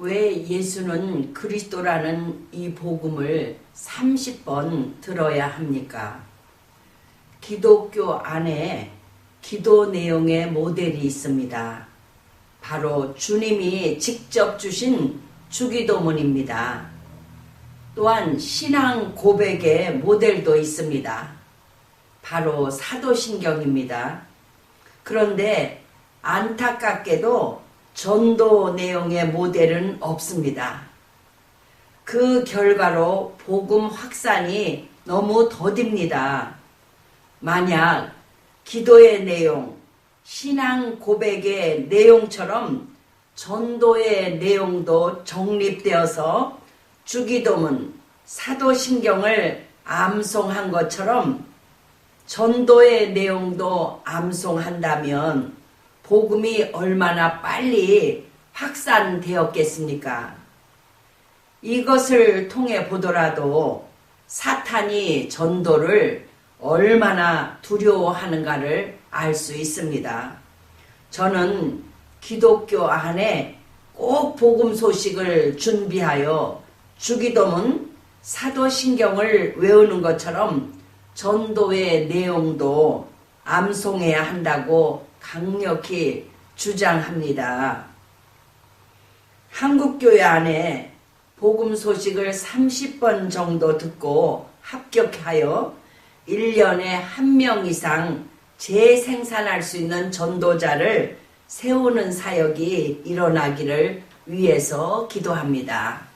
왜 예수는 그리스도라는 이 복음을 30번 들어야 합니까? 기독교 안에 기도 내용의 모델이 있습니다. 바로 주님이 직접 주신 주기도문입니다. 또한 신앙 고백의 모델도 있습니다. 바로 사도신경입니다. 그런데 안타깝게도 전도 내용의 모델은 없습니다. 그 결과로 복음 확산이 너무 더딥니다. 만약 기도의 내용, 신앙 고백의 내용처럼 전도의 내용도 정립되어서 주기도문, 사도신경을 암송한 것처럼 전도의 내용도 암송한다면 복음이 얼마나 빨리 확산되었겠습니까? 이것을 통해 보더라도 사탄이 전도를 얼마나 두려워하는가를 알 수 있습니다. 저는 기독교 안에 꼭 복음 소식을 준비하여 주기도문 사도신경을 외우는 것처럼 전도의 내용도 암송해야 한다고 강력히 주장합니다. 한국교회 안에 복음 소식을 30번 정도 듣고 합격하여 1년에 한 명 이상 재생산할 수 있는 전도자를 세우는 사역이 일어나기를 위해서 기도합니다.